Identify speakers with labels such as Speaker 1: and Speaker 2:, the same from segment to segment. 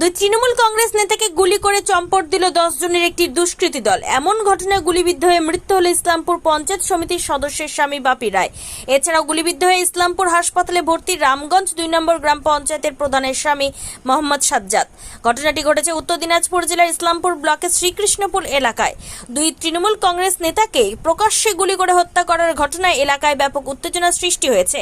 Speaker 1: দুই তৃণমূল কংগ্রেস নেতাকে গুলি করে চম্পট দিল দশ জনের একটি দুষ্কৃতী দল। এমন ঘটনায় গুলিবিদ্ধ হয়ে মৃত্যু হল ইসলামপুর পঞ্চায়েত সমিতির সদস্যের স্বামী বাপি রায়। এছাড়াও গুলিবিদ্ধ হয়ে ইসলামপুর হাসপাতালে ভর্তি রামগঞ্জ দুই নম্বর গ্রাম পঞ্চায়েতের প্রধানের স্বামী মোহাম্মদ সাজ্জাদ। ঘটনাটি ঘটেছে উত্তর দিনাজপুর জেলার ইসলামপুর ব্লকের শ্রীকৃষ্ণপুর এলাকায়। দুই তৃণমূল কংগ্রেস নেতাকে প্রকাশ্যে গুলি করে হত্যা করার ঘটনায় এলাকায় ব্যাপক উত্তেজনা সৃষ্টি হয়েছে।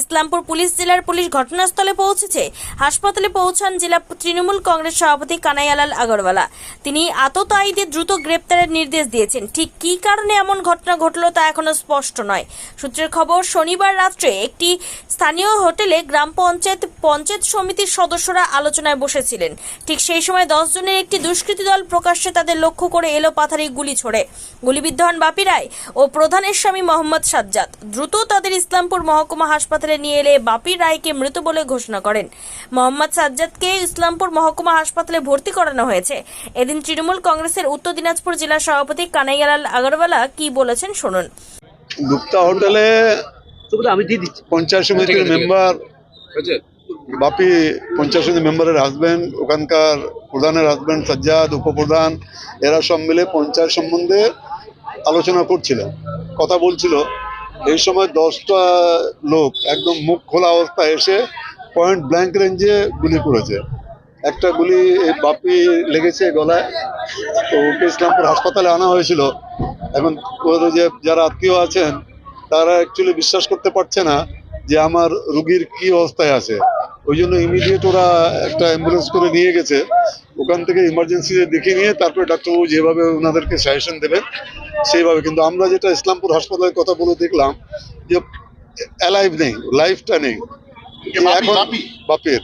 Speaker 1: ইসলামপুর পুলিশ জেলার পুলিশ ঘটনাস্থলে পৌঁছেছে। হাসপাতালে পৌঁছান জেলা তৃণমূল কংগ্রেস সভাপতি কানাইয়ালাল আগরওয়ালা। তিনি আততায়ীদের দ্রুত গ্রেপ্তারের নির্দেশ দিয়েছেন। ঠিক কী কারণে এমন ঘটনা ঘটল তা এখনও স্পষ্ট নয়। সূত্রের খবর, শনিবার রাত্রে একটি স্থানীয় হোটেলে গ্রাম পঞ্চায়েত পঞ্চায়েত সমিতির সদস্যরা আলোচনায় বসেছিলেন। ঠিক সেই সময় দশ জনের একটি দুষ্কৃতী দল প্রকাশ্যে তাদের লক্ষ্য করে এলো পাথারি গুলি ছোড়ে। গুলিবিদ্ধ হন বাপি রায় ও প্রধানের স্বামী মোহাম্মদ সাজ্জাদ। দ্রুত তাদের ইসলামপুর মহকুমা হাসপাতালে নিয়ে এলে বাপি রায়কে মৃত বলে ঘোষণা করেন। মোহাম্মদ সাজ্জাদকে ইসলামপুর মহকুমা হাসপাতালে ভর্তি করানো হয়েছে। এদিন তৃণমূল কংগ্রেসের উত্তর দিনাজপুর জেলা সভাপতি কানাইয়ালাল আগরওয়ালা কি বলেছেন শুনুন।
Speaker 2: গুপ্তা হোটেলে
Speaker 3: আমি দিয়ে দিচ্ছি।
Speaker 2: পঞ্চায়েত সমিতির মেম্বার বাপি পঞ্চায়েত সমিতি মেম্বারের হাজবেন্ড ওখানকার প্রধানের হাজবেন্ড সাজ্জাদ উপপ্রধান এরা সব মিলে পঞ্চায়েত সম্বন্ধে আলোচনা করছিল কথা বলছিল। এই সময় দশটা লোক একদম মুখ খোলা অবস্থায় এসে পয়েন্ট ব্ল্যাঙ্ক রেঞ্জে গুলি করেছে। একটা গুলি বাপি লেগেছে গলায়, তো ওকে ইসলামপুর হাসপাতালে আনা হয়েছিল। এখন যে, যারা আত্মীয় আছেন, তারা অ্যাকচুয়ালি বিশ্বাস করতে পারছে না যে আমার রুগীর কি অবস্থায় আছে। ওই জন্য ইমিডিয়েট ওরা একটা অ্যাম্বুলেন্স করে নিয়ে গেছে। ওখান থেকে ইমার্জেন্সিতে দেখে নিয়ে তারপরে ডাক্তারবাবু যেভাবে ওনাদেরকে সাজেশন দেবেন, সেইভাবে। কিন্তু আমরা যেটা ইসলামপুর হাসপাতালের কথা বলে দেখলাম যে অ্যালাইভ নেই লাইফটা নেই। এখন বাপের।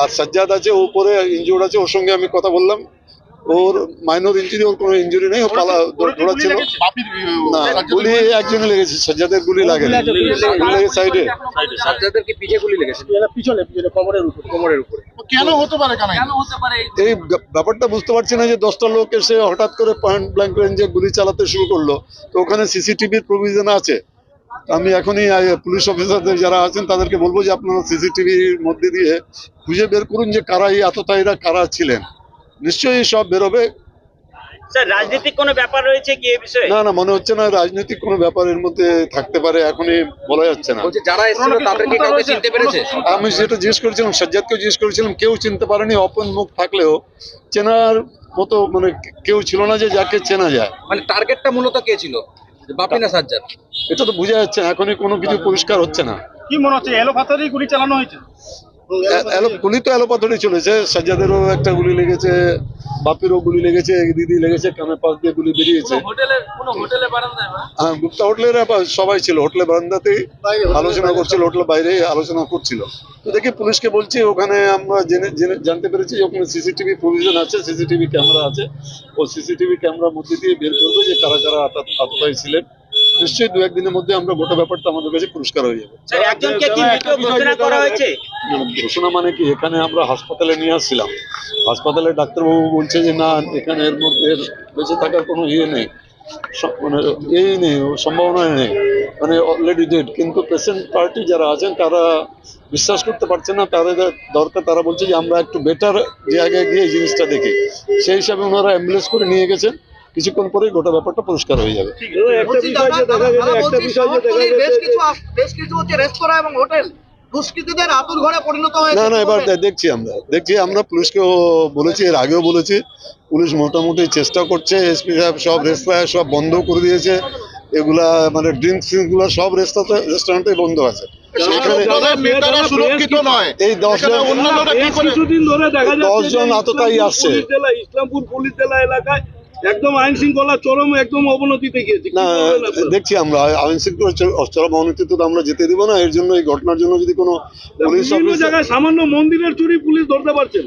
Speaker 2: আর সাজ্জাদ আছে ও উপরে ইনজুর্ড আছে ওর সঙ্গে আমি কথা বললাম। ওর মাইনর ইঞ্জুরি ওর কোনো ইঞ্জুরি নেই ও পালা দৌড়াচ্ছিল। না গুলি একজনে লেগেছে সাজ্জাদের গুলি লাগে গুলি লেগে সাইডে
Speaker 3: সাজ্জাদেরকে পিঠে গুলি লেগেছে?
Speaker 4: পিছনে পিছনে কোমরের উপর।
Speaker 3: কোমরের উপরে।
Speaker 4: কেন হতে পারে কেন
Speaker 2: এই ব্যাপারটা বুঝতে পারছি না যে দশটা লোক এসে হঠাৎ করে পয়েন্ট ব্ল্যাঙ্ক রেঞ্জে গুলি চালাতে শুরু করল। তো ওখানে সিসিটিভির প্রভিশন আছে। আমি এখনই পুলিশ অফিসারদের যারা আছেন তাদেরকে বলব যে আপনারা সিসিটিভির মধ্যে দিয়ে খুঁজে বের করুন যে কারা এই আততায়ীরা কারা ছিলেন। নিশ্চয়ই সব বেরোবে।
Speaker 5: স্যার রাজনৈতিক কোনো ব্যাপার রয়েছে কি এই বিষয়ে?
Speaker 2: না না মনে হচ্ছে না রাজনৈতিক কোনো ব্যাপার এর মধ্যে থাকতে পারে এখনই বলা যাচ্ছে না।
Speaker 3: বলছে যারা এসেছিল তাদেরকে কাউকে চিনতে পেরেছে?
Speaker 2: আমি যেটা জিজ্ঞেস করেছিলাম সাজ্জাদকেও জিজ্ঞেস করেছিলাম কেউ চিনতে পারেনি অপন মুখ থাকলেও। চেনার মতো মানে কেউ ছিল না যে যাকে চেনা যায়।
Speaker 3: মানে টার্গেটটা মূলত কে ছিল? যে বাপি না সাজ্জাদ?
Speaker 2: এটা তো বোঝা যাচ্ছে না এখনই কোনো কিছু পরিষ্কার হচ্ছে না।
Speaker 4: কি মনে হচ্ছে এলো পাথরেই গুলি চালানো হয়েছে?
Speaker 2: গুলি তো এলোপাথরি চলেছে সাজ্জাদেরও একটা গুলি লেগেছে বাপিরও গুলি লেগেছে দিদি লেগেছে কানে পাশ দিয়ে গুলি বেরিয়েছে।
Speaker 5: হোটেলে কোনো হোটেলে বারান্দায় বা?
Speaker 2: হ্যাঁ গুপ্তা হোটেলের সবাই ছিল হোটেলের বারান্দাতেই আলোচনা করছিল হোটেলের বাইরে আলোচনা করছিল। তো দেখি পুলিশকে বলছি ওখানে আমরা জেনে জেনে জানতে পেরেছি ওখানে সিসিটিভি প্রভিশন আছে সিসিটিভি ক্যামেরা আছে। ও সিসিটিভি ক্যামেরার মধ্যে দিয়ে বের করবে যে কারা কারা আততায়ী ছিলেন। নিশ্চয়ই দু একদিনের মধ্যে আমরা গোটা ব্যাপারটা আমাদের কাছে পরিষ্কার হয়ে যাবে।
Speaker 5: ঘোষণা করা হয়েছে?
Speaker 2: না, ঘোষণা মানে কি? এখানে আমরা হাসপাতালে নিয়ে আসছিলাম। হাসপাতালে ডাক্তারবাবু বলছে যে না এখানে এর মধ্যে বেঁচে থাকার কোনো ইয়ে নেই। মানে এই নেই সম্ভাবনা নেই। মানে অলরেডি ডেড কিন্তু পেশেন্ট পার্টি যারা আছেন তারা বিশ্বাস করতে পারছে না। তাদের দরকার তারা বলছে যে আমরা একটু বেটার জায়গায় গিয়ে এই জিনিসটা দেখি। সেই হিসাবে ওনারা অ্যাম্বুলেন্স করে নিয়ে গেছেন। কিছুক্ষণ পরেই গোটা ব্যাপারটা পরিষ্কার হয়ে যাবে।
Speaker 6: একটা বিষয় যে দেখা গেছে একটা বিষয় যে দেখা
Speaker 7: বেশ
Speaker 6: গেছে
Speaker 7: কিছু আস- বেশ কিছু হচ্ছে রেস্তোরাঁ এবং হোটেল দুষ্কৃতীদের আতুর ঘরে পরিণত হয়েছে।
Speaker 2: না না এবার দেখছি আমরা। দেখছি আমরা পুলিশকেও বলেছি এর আগেও বলেছি। পুলিশ মোটামুটি চেষ্টা করছে এসপি সাহেব সব রেস্তোরাঁ সব বন্ধ করে দিয়েছে। এগুলা মানে ড্রিঙ্কসগুলো সব রেস্তোরাঁ রেস্টুরেন্টে বন্ধ আছে। এই দশজন আততায়ী
Speaker 6: ইসলামপুর
Speaker 2: আসছে।
Speaker 6: ইসলামপুর পুলিশ জেলা এলাকায় একদম আইন শৃঙ্খলা চরম একদম অবনতিতে গিয়েছে।
Speaker 2: না দেখছি আমরা আইন শৃঙ্খলা চরম অনিশ্চিত তো আমরা যেতে দিব না এর জন্য এই ঘটনার জন্য যদি কোনো পুলিশ
Speaker 6: জায়গায় সামান্য মন্দিরের চুরি পুলিশ ধরতে পারছেন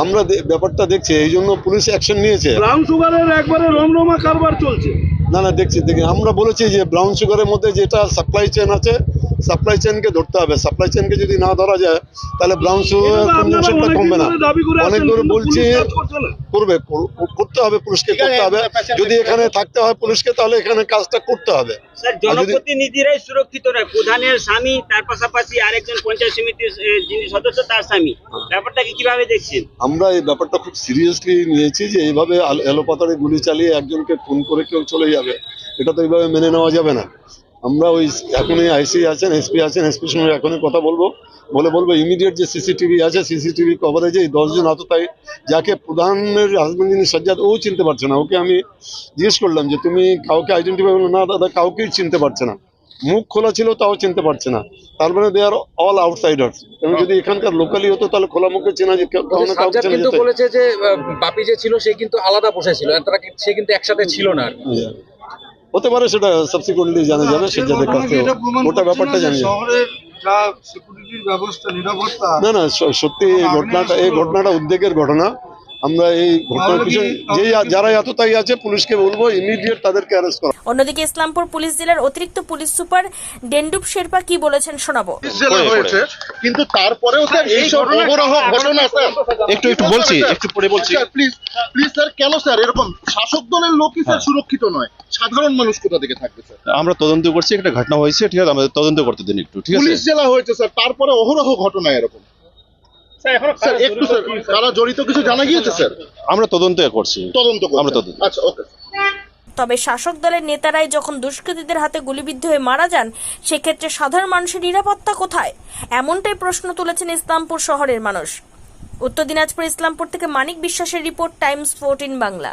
Speaker 2: আমরা ব্যাপারটা দেখছি এই জন্য পুলিশ অ্যাকশন নিয়েছে।
Speaker 6: ব্রাউন সুগারের একবারে রমরমা কারবার চলছে।
Speaker 2: না না দেখছি দেখি আমরা বলেছি যে ব্রাউন সুগারের মধ্যে যেটা সাপ্লাই চেন আছে সাপ্লাই চেনকে ধরতে হবে। সাপ্লাই চেনকে যদি না ধরা যায় তাহলে ব্রাউন সুগার কনজামশনটা কমবে না।
Speaker 6: ধরে দাবি করে
Speaker 2: অনেক ধরে বলছি। করবে করতে হবে পুলিশকে করতে হবে। যদি এখানে থাকতে হয় পুলিশকে তাহলে এখানে কাজটা করতে হবে।
Speaker 5: জনপ্রতিনিধিরাই সুরক্ষিত নয় প্রধানের স্বামী তার পাশাপাশি আরেকজন পঞ্চায়েত সমিতির যিনি সদস্য তার স্বামী। ব্যাপারটাকে কীভাবে দেখছেন?
Speaker 2: আমরা এই ব্যাপারটা খুব সিরিয়াসলি নিয়েছি যে এইভাবে এলোপাতাড়ি গুলি চালিয়ে একজনকে খুন করে কেউ চলে যাবে। এটা তো এইভাবে মেনে নেওয়া যাবে না। আমরা ওই এখনই আইসি আছেন এসপি আছেন এসপির সঙ্গে এখনই কথা বলব। বলে বলব ইমিডিয়েট যে সিসিটিভি আছে সিসিটিভি কভারেজে এই দশজন আততায়ী যাকে প্রধানের হাজবেন্ড যিনি সজ্জাদ ও চিনতে পারছে না। ওকে আমি জিজ্ঞেস করলাম যে তুমি কাউকে আইডেন্টিফাই করল? না দাদা কাউকেই চিনতে পারছে না। মুখ খোলা ছিল তাও চিনতে পারছে না। তার মানে দে আর অল আউটসাইডার্স এবং যদি এখানকার লোকালি হতো তাহলে খোলা মুখে চেনা যে কেউ- কাউকে কাউকে চেনা
Speaker 3: কিন্তু
Speaker 2: যেত।
Speaker 3: বলেছে যে বাপি যে ছিল সে কিন্তু আলাদা বসেছিল তারা সে কিন্তু একসাথে ছিল না।
Speaker 2: হতে পারে সেটা সাবসিকুয়েন্টলি জানা যাবে সেটাদের কাছে ওটা ব্যাপারটা জানি না। না না সত্যি এই ঘটনাটা এই ঘটনাটা উদ্বেগের ঘটনা আমরা এই ঘটনার পিছনে যে যারা এতটাই আছে পুলিশকে বলব ইমিডিয়েট তাদেরকে অ্যারেস্ট করা।
Speaker 1: অন্যদিকে ইসলামপুর পুলিশ জেলার অতিরিক্ত পুলিশ সুপার ডেন্ডুপ শেরপা কি বলেছেন শোনাবো।
Speaker 4: জেলা হয়েছে কিন্তু তারপরেও স্যার এই অহরহ ঘটনা স্যার।
Speaker 8: একটু একটু বলছি একটু পরে বলছি।
Speaker 4: প্লিজ প্লিজ স্যার কেন স্যার? এরকম শাসক দলের লোকই স্যার সুরক্ষিত নয়। সাধারণ মানুষ কোথা থেকে থাকবে স্যার?
Speaker 8: আমরা তদন্ত করছি একটা ঘটনা হয়েছে ঠিক আছে? আমাদের তদন্ত করতে দিন একটু ঠিক আছে?
Speaker 4: পুলিশ জেলা হয়েছে স্যার। তারপরে অহরহ ঘটনা এরকম।
Speaker 6: স্যার
Speaker 4: একটু স্যার তারা জড়িত কিছু জানা গিয়েছে স্যার?
Speaker 8: আমরা তদন্ত করছি।
Speaker 4: তদন্ত।
Speaker 8: আমরা তদন্ত।
Speaker 4: আচ্ছা ওকে।
Speaker 1: তবে শাসক দলের নেতারাই যখন দুষ্কৃতীদের হাতে গুলিবিদ্ধ হয়ে মারা যান সেক্ষেত্রে সাধারণ মানুষের নিরাপত্তা কোথায়? এমনটাই প্রশ্ন তুলেছেন ইসলামপুর শহরের মানুষ। উত্তর দিনাজপুর ইসলামপুর থেকে মানিক বিশ্বাসের রিপোর্ট টাইমস ফোরটিন বাংলা।